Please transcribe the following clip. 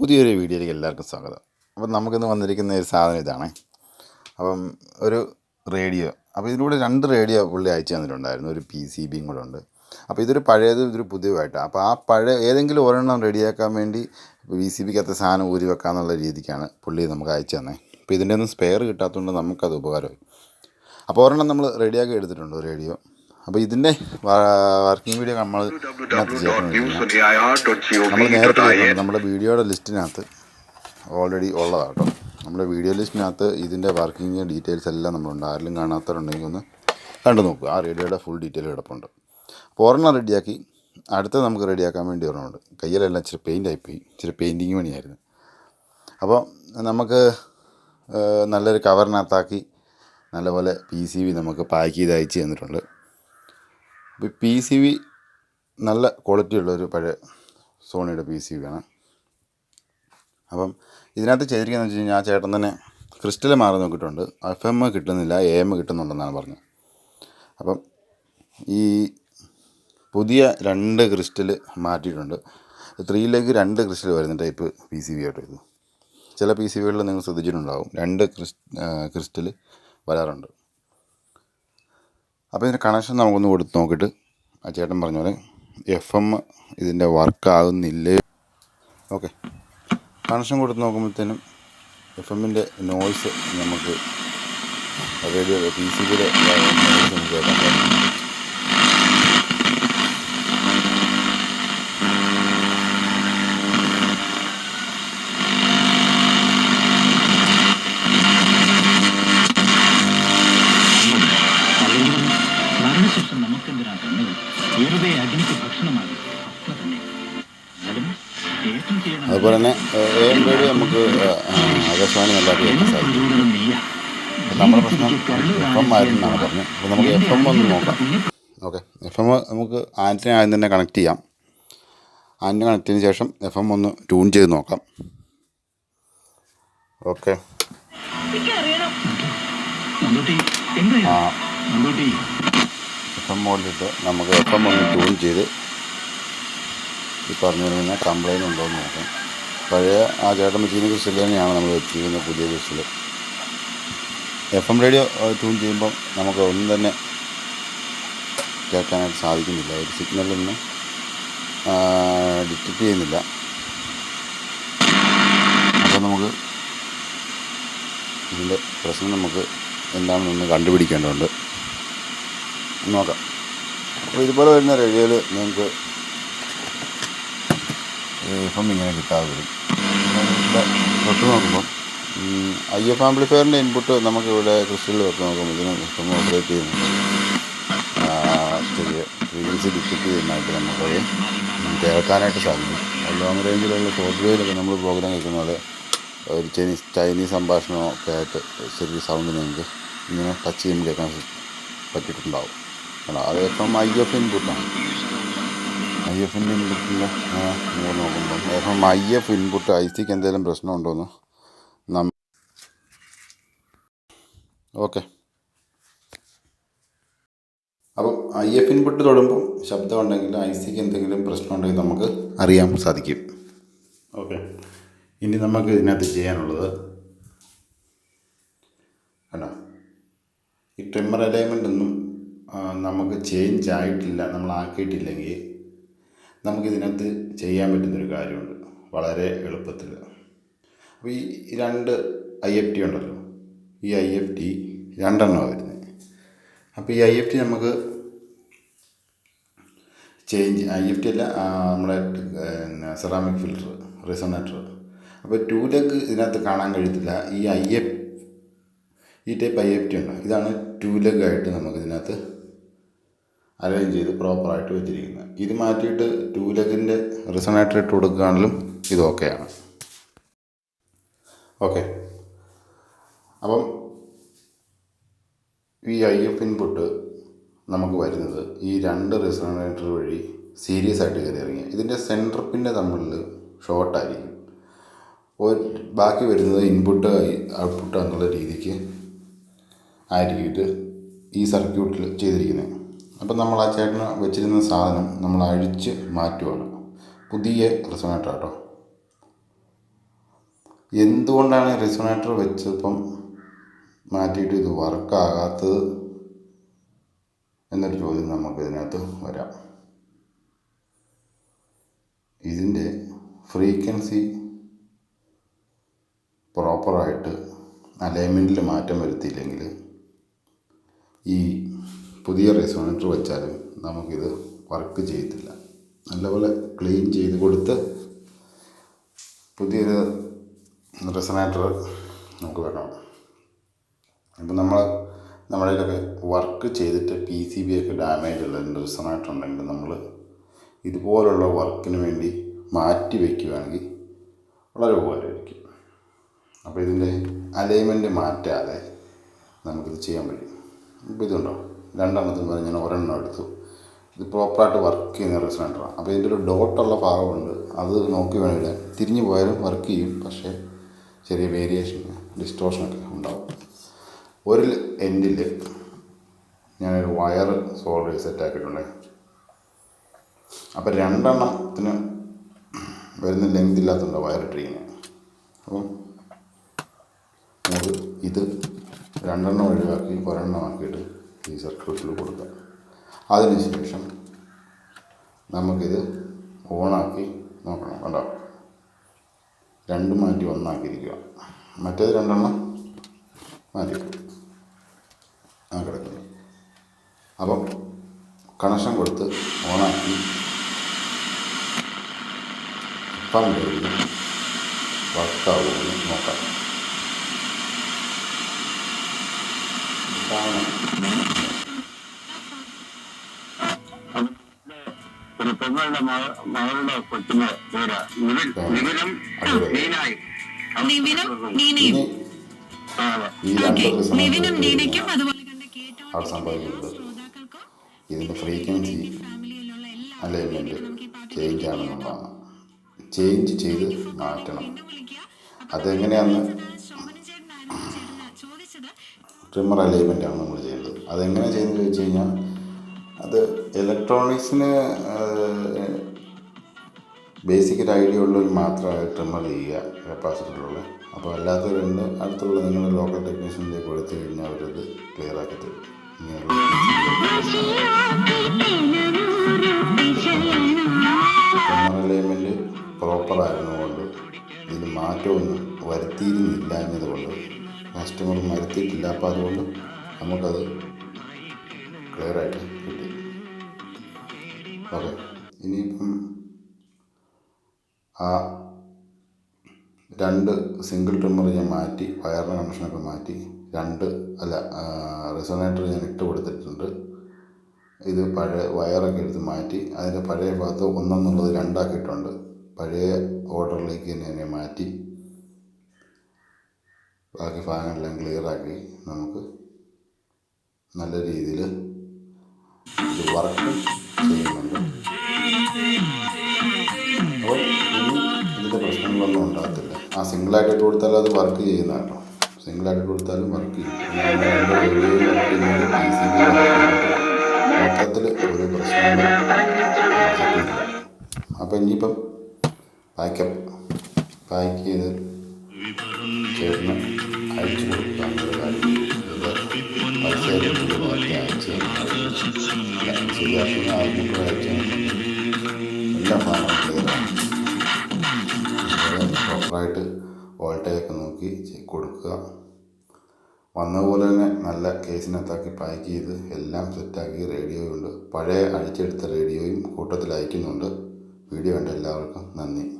പുതിയൊരു വീഡിയോയിലേക്ക് എല്ലാവർക്കും സ്വാഗതം. അപ്പം നമുക്കിന്ന് വന്നിരിക്കുന്ന ഒരു സാധനം ഇതാണ്. അപ്പം ഒരു റേഡിയോ അപ്പോൾ ഇതിലൂടെ രണ്ട് റേഡിയോ പുള്ളി അയച്ചു തന്നിട്ടുണ്ടായിരുന്നു. ഒരു പി സി ബിയും കൂടെ ഉണ്ട്. അപ്പോൾ ഇതൊരു പഴയതും ഇതൊരു പുതിയതുമായിട്ടാണ് അപ്പോൾ ആ പഴയ ഏതെങ്കിലും ഒരെണ്ണം റെഡിയാക്കാൻ വേണ്ടി പി സി ബിക്കകത്ത് സാധനം ഊരി വെക്കാമെന്നുള്ള രീതിക്കാണ് പുള്ളി നമുക്ക് അയച്ചു തന്നെ. അപ്പോൾ ഇതിന്റെ ഒന്നും സ്പെയർ കിട്ടാത്തതുകൊണ്ട് നമുക്കത് ഉപകാരമായി. അപ്പോൾ ഒരെണ്ണം നമ്മൾ റെഡിയാക്കി എടുത്തിട്ടുണ്ട് റേഡിയോ. അപ്പോൾ ഇതിന്റെ വർക്കിംഗ് വീഡിയോ നമ്മൾ ഇതിനകത്ത് നമ്മൾ നേരത്തെ നമ്മുടെ വീഡിയോയുടെ ലിസ്റ്റിനകത്ത് ഓൾറെഡി ഉള്ളതാണ് കേട്ടോ നമ്മുടെ വീഡിയോ ലിസ്റ്റിനകത്ത് ഇതിന്റെ വർക്കിംഗ് ഡീറ്റെയിൽസ് എല്ലാം നമ്മളുണ്ട്. ആരെങ്കിലും കാണാത്തവരുണ്ടെങ്കിൽ ഒന്ന് കണ്ടു നോക്കുക ആ റേഡിയോയുടെ ഫുൾ ഡീറ്റെയിൽ കിടപ്പുണ്ട് അപ്പോൾ ഒരെണ്ണം റെഡിയാക്കി അടുത്ത നമുക്ക് റെഡിയാക്കാൻ വേണ്ടി ഒരെണ്ണമുണ്ട്. കയ്യിലെല്ലാം ഇച്ചിരി പെയിന്റ് ആയിപ്പോയി ഇച്ചിരി പെയിന്റിങ് പണിയായിരുന്നു. അപ്പോൾ നമുക്ക് നല്ലൊരു കവറിനകത്താക്കി നല്ലപോലെ പി സി ബി നമുക്ക് പാക്ക് ചെയ്ത് അയച്ച് തന്നിട്ടുണ്ട്. പി സി വി നല്ല ക്വാളിറ്റി ഉള്ളൊരു പഴയ സോണിയുടെ പി സി വി ആണ്. അപ്പം ഇതിനകത്ത് ചെയ്തിരിക്കുന്നത് വെച്ച് കഴിഞ്ഞാൽ ആ ചേട്ടൻ തന്നെ ക്രിസ്റ്റൽ മാറി നോക്കിയിട്ടുണ്ട്. എഫ് എം കിട്ടുന്നില്ല എ എം കിട്ടുന്നുണ്ടെന്നാണ് പറഞ്ഞത്. അപ്പം ഈ പുതിയ രണ്ട് ക്രിസ്റ്റൽ മാറ്റിയിട്ടുണ്ട്. ത്രീയിലേക്ക് രണ്ട് ക്രിസ്റ്റൽ വരുന്ന ടൈപ്പ് പി സി വി ആയിട്ട് ഇത്. ചില പി സി വികളിൽ നിങ്ങൾ ശ്രദ്ധിച്ചിട്ടുണ്ടാവും. രണ്ട് ക്രിസ് ക്രിസ്റ്റൽ വരാറുണ്ട്. അപ്പോൾ ഇതിന്റെ കണക്ഷൻ നമുക്കൊന്ന് കൊടുത്ത് നോക്കിയിട്ട് ആ ചേട്ടൻ പറഞ്ഞ പോലെ എഫ് എം ഇതിന്റെ വർക്ക് ആകുന്നില്ലേ? ഓക്കെ കണക്ഷൻ കൊടുത്ത് നോക്കുമ്പോഴത്തേനും എഫ് എമ്മിന്റെ നോയ്സ് നമുക്ക് റേഡിയോ പി സി ബിയുടെ നോയ്സ് നമുക്ക് കേൾക്കാൻ പറ്റും എ നമുക്ക് ആകാശവാണി നല്ലതായിട്ട് കേൾക്കാൻ സാധിക്കും. നമ്മുടെ പ്രശ്നം എഫ് എം ആയിരുന്നാണ് പറഞ്ഞത്. അപ്പോൾ നമുക്ക് എഫ് എം ഒന്ന് നോക്കാം. ഓക്കെ. എഫ് എം നമുക്ക് ആന്റിന ആദ്യം തന്നെ കണക്ട് ചെയ്യാം. ആന്റിനെ കണക്ട് ചെയ്തതിന് ശേഷം എഫ് എം ഒന്ന് ട്യൂൺ ചെയ്ത് നോക്കാം. ഓക്കെ. ആ. എഫ് എം മോഡിലിട്ട് നമുക്ക് എഫ് എം ഒന്ന് ട്യൂൺ ചെയ്ത് ഈ പറഞ്ഞു കഴിഞ്ഞാൽ കംപ്ലൈന്റ് ഉണ്ടോ എന്ന് നോക്കാം. പഴയ ആ ചേട്ടൻ വെച്ചിരുന്ന ക്രിസ്റ്റൽ തന്നെയാണ് നമ്മൾ വെച്ചിരിക്കുന്ന പുതിയ crystal F M radio tune ചെയ്യുമ്പം നമുക്ക് ഒന്നും തന്നെ കേൾക്കാനായിട്ട് സാധിക്കുന്നില്ല. ഒരു സിഗ്നലൊന്നും ഡിറ്റക്റ്റ് ചെയ്യുന്നില്ല. അപ്പോൾ നമുക്ക് ഇതിന്റെ പ്രശ്നം നമുക്ക് എന്താണെന്നൊന്ന് കണ്ടുപിടിക്കേണ്ടതുണ്ട്. നോക്കാം. അപ്പോൾ ഇതുപോലെ വരുന്ന റേഡിയോയിൽ നിങ്ങൾക്ക് എഫ് എം ഇങ്ങനെ കിട്ടാതെ വരും. ഇവിടെ തൊട്ട് നോക്കുമ്പോൾ ഐ എഫ് ആംപ്ലിഫയറിന്റെ ഇൻപുട്ട് നമുക്ക് ഇവിടെ ക്രിസ്റ്റലിൽ തൊട്ട് നോക്കുമ്പോൾ ഇതിന് ഇപ്പം ഓപ്പറേറ്റ് ചെയ്യുന്നുണ്ട്. ചെറിയ ഫ്രീക്വൻസി ഡിറ്റക്ട് ചെയ്യുന്നതായിട്ട് നമുക്കത് കേൾക്കാനായിട്ട് സാധിക്കും. ലോങ് റേഞ്ചിലുള്ള ഷോർട്ട് നമ്മൾ പ്രോഗ്രാം കേൾക്കുന്ന പോലെ ഒരു ചൈനീസ് ചൈനീസ് സംഭാഷണമോ ഒക്കെ ആയിട്ട് ചെറിയ സൗണ്ട് നിങ്ങൾക്ക് ഇങ്ങനെ ടച്ച് ചെയ്യുമ്പോൾ കേൾക്കാൻ പറ്റിയിട്ടുണ്ടാവും. അത് ഇപ്പം ഐ എഫ് ഇൻപുട്ടാണ് ഐ എഫിന്റെ ഇൻപുട്ടിന്റെ നോക്കുമ്പോൾ നോക്കുമ്പോൾ M I F input I സിക്ക് എന്തെങ്കിലും പ്രശ്നമുണ്ടോയെന്ന് നമ്മൾ ഓക്കെ. അപ്പം ഐ എഫ് ഇൻപുട്ട് തൊടുമ്പം ശബ്ദം ഉണ്ടെങ്കിൽ ഐ സിക്ക് എന്തെങ്കിലും പ്രശ്നമുണ്ടെങ്കിൽ നമുക്ക് അറിയാൻ സാധിക്കും. ഓക്കെ. ഇനി നമുക്ക് ഇതിനകത്ത് ചെയ്യാനുള്ളത് കണ്ടോ? ഈ ട്രിമ്മർ അലൈൻമെന്റ് ഒന്നും നമുക്ക് ചേഞ്ച് ആയിട്ടില്ല നമ്മൾ ആക്കിയിട്ടില്ലെങ്കിൽ നമുക്കിതിനകത്ത് ചെയ്യാൻ പറ്റുന്നൊരു കാര്യമുണ്ട്. വളരെ എളുപ്പത്തിൽ അപ്പോൾ ഈ രണ്ട് ഐ എഫ് ടി ഉണ്ടല്ലോ. ഈ ഐ എഫ് ടി രണ്ടെണ്ണമാണ് വരുന്നത് അപ്പോൾ ഈ ഐ എഫ് ടി നമുക്ക് ചേഞ്ച് ഐ എഫ് ടി അല്ല നമ്മുടെ സെറാമിക് ഫിൽറ്റർ റിസണേറ്റർ അപ്പോൾ ടു ലെഗ് ഇതിനകത്ത് കാണാൻ കഴിയത്തില്ല. ഈ ഐ എഫ് ഈ ടൈപ്പ് ഐ എഫ് ടി ഉണ്ട്? ഇതാണ് ടു ലെഗ് ആയിട്ട് നമുക്ക് ഇതിനകത്ത് അറേഞ്ച് ചെയ്ത് പ്രോപ്പറായിട്ട് വെച്ചിരിക്കുന്നത്. ഇത് മാറ്റിയിട്ട് ടൂ ലെഗിന്റെ റിസണേറ്റർ ഇട്ട് കൊടുക്കുകയാണെങ്കിലും ഇത് ഓക്കെയാണ് ഓക്കെ അപ്പം ഈ ഐ എഫ് ഇൻപുട്ട് നമുക്ക് വരുന്നത് ഈ രണ്ട് റിസണേറ്റർ വഴി സീരിയസ് ആയിട്ട് കയറി ഇറങ്ങി ഇതിന്റെ സെന്റർ പിന്നെ തമ്മിൽ ഷോർട്ടായിരിക്കും ബാക്കി വരുന്നത് ഇൻപുട്ട് ഔട്ട്പുട്ട് എന്നുള്ള രീതിക്ക് ആയിരിക്കും ഇത് ഈ സർക്യൂട്ടിൽ ചെയ്തിരിക്കുന്നത്. അപ്പം നമ്മൾ ആ ചേട്ടന് വെച്ചിരുന്ന സാധനം നമ്മൾ അഴിച്ച് മാറ്റുവാണ് പുതിയ റിസോണേറ്റർ കേട്ടോ എന്തുകൊണ്ടാണ് റിസോണേറ്റർ വെച്ചപ്പം മാറ്റിയിട്ട് ഇത് വർക്കാകാത്തത് എന്നൊരു ചോദ്യം നമുക്ക് ഇതിനകത്ത് വരാം. ഇതിന്റെ ഫ്രീക്വൻസി പ്രോപ്പറായിട്ട് അലൈൻമെന്റിൽ മാറ്റം വരുത്തിയില്ലെങ്കിൽ ഈ പുതിയ റെസോണേറ്റർ വെച്ചാലും നമുക്കിത് വർക്ക് ചെയ്യത്തില്ല. നല്ലപോലെ ക്ലീൻ ചെയ്ത് കൊടുത്ത് പുതിയൊരു റെസണേറ്റർ നമുക്ക് വേണം. ഇപ്പം നമ്മൾ നമ്മുടെ കയ്യിലൊക്കെ വർക്ക് ചെയ്തിട്ട് പി സി ബി ഒക്കെ ഡാമേജ് ഉള്ള റെസണേറ്റർ ഉണ്ടെങ്കിൽ നമ്മൾ ഇതുപോലുള്ള വർക്കിന് വേണ്ടി മാറ്റി വയ്ക്കുകയാണെങ്കിൽ വളരെ ഉപകാരമായിരിക്കും. അപ്പോൾ ഇതിന്റെ അലൈൻമെന്റ് മാറ്റാതെ നമുക്കിത് ചെയ്യാൻ പറ്റും. ഇപ്പോൾ ഇതുണ്ടോ? രണ്ടെണ്ണത്തിന് പറഞ്ഞ് ഞാൻ ഒരെണ്ണം എടുത്തു. ഇത് പ്രോപ്പറായിട്ട് വർക്ക് ചെയ്യുന്ന റെസ്റ്റോറന്റാണ് അപ്പോൾ ഇതിന്റെ ഒരു ഡോട്ടുള്ള ഭാഗമുണ്ട്. അത് നോക്കി വേണം ഇടാൻ. തിരിഞ്ഞു പോയാലും വർക്ക് ചെയ്യും. പക്ഷേ ചെറിയ വേരിയേഷൻ ഡിസ്റ്റോഷനൊക്കെ ഉണ്ടാവും. ഒരു എൻഡിൽ ഞാനൊരു വയർ സോൾഡർ സെറ്റ് ആക്കിയിട്ടുണ്ട്. അപ്പോൾ രണ്ടെണ്ണത്തിന് വരുന്ന ലെങ്ത് ഇല്ലാത്തതുണ്ട് വയർ ഇട്ടിരിക്കുന്നത് അപ്പം നമുക്ക് ഇത് രണ്ടെണ്ണം ഒഴിവാക്കി ഒരെണ്ണം ആക്കിയിട്ട് ഈ സർക്യൂട്ടിൽ കൊടുക്കുക അതിനുശേഷം നമുക്കിത് ഓണാക്കി നോക്കണം കണ്ടോ? രണ്ട് മാറ്റി ഒന്നാക്കിയിരിക്കുക. മറ്റേത് രണ്ടെണ്ണം മാറ്റി. ആ കിടക്കുന്നു. അപ്പം കണക്ഷൻ കൊടുത്ത് ഓണാക്കി. ഇപ്പം കഴിഞ്ഞ് വർക്കാവുമെന്ന് നോക്കാം. ഒരു പെങ്ങളുടെ മക- മകളുടെ കൊച്ചിന് അതുപോലെ ഇതിന്റെ ഫ്രീക്വൻസി അലൈൻമെന്റ് ചേഞ്ച് ആണെന്നുള്ളതാണ് ചേഞ്ച് ചെയ്ത് മാറ്റണം അതെങ്ങനെയാണെന്ന് ട്രിമ്മർ അലൈൻമെന്റ് ആണ് നമ്മൾ ചെയ്യുന്നത്. അതെങ്ങനെ ചെയ്യുന്നത് ചോദിച്ചു കഴിഞ്ഞാൽ അത് ഇലക്ട്രോണിക്സിന് ബേസിക് ഒരു ഐഡിയ ഉള്ളവർ മാത്രമേ ട്രിമ്മർ ചെയ്യുക കപ്പാസിറ്ററിലുള്ള അപ്പോൾ അല്ലാത്തവരുണ്ട് അടുത്തുള്ള നിങ്ങളുടെ ലോക്കൽ ടെക്നീഷ്യനിലേക്ക് കൊടുത്തു കഴിഞ്ഞാൽ അവരത് ക്ലിയർ ആക്കി തരും. ട്രിമ്മർ അലൈൻമെന്റ് പ്രോപ്പർ കൊണ്ട് ഇതിന് മാറ്റമൊന്നും വരുത്തിയിരുന്നില്ല എന്നതുകൊണ്ട് കസ്റ്റമർ വരുത്തിയിട്ടില്ല അപ്പോൾ അതുകൊണ്ട് നമുക്കത് ക്ലിയറായിട്ട് കിട്ടി. ഓക്കെ. ഇനിയിപ്പം ആ രണ്ട് സിംഗിൾ ട്രിമ്മർ ഞാൻ മാറ്റി വയറിന്റെ കണക്ഷനൊക്കെ മാറ്റി രണ്ട് അല്ല റെസോണേറ്റർ ഞാൻ ഇട്ട് കൊടുത്തിട്ടുണ്ട്. ഇത് പഴയ വയറൊക്കെ എടുത്ത് മാറ്റി അതിന്റെ പഴയ ഭാഗത്ത് ഒന്നെന്നുള്ളത് രണ്ടാക്കിയിട്ടുണ്ട്. പഴയ ഓർഡറിലേക്ക് തന്നെ മാറ്റി. ബാക്കി ഫാനെല്ലാം ക്ലിയറാക്കി നമുക്ക് നല്ല രീതിയിൽ ഇത് വർക്ക് ചെയ്യുന്നുണ്ട്. അപ്പോൾ ഇനി ഇതിന്റെ പ്രശ്നങ്ങളൊന്നും ഉണ്ടാകത്തില്ല. ആ സിംഗിളായിട്ട് ഇട്ട് കൊടുത്താൽ അത് വർക്ക് ചെയ്യുന്നതാണ് സിംഗിളായിട്ട് കൊടുത്താലും വർക്ക് ചെയ്യും. മൊത്തത്തിൽ ഒരു പ്രശ്നങ്ങളും അപ്പോൾ ഇനിയിപ്പം പാക്കപ്പ് പാക്ക് ചെയ്ത് സാധനവും പ്രോപ്പറായിട്ട് വോൾട്ടേജൊക്കെ നോക്കി കൊടുക്കുക. വന്ന പോലെ തന്നെ നല്ല കേസിനകത്താക്കി പാക്ക് ചെയ്ത് എല്ലാം സെറ്റാക്കി റേഡിയോ ഉണ്ട് പഴയ അഴിച്ചെടുത്ത റേഡിയോയും കൂട്ടത്തിൽ അയക്കുന്നുണ്ട് വീഡിയോ കണ്ട എല്ലാവർക്കും നന്ദി.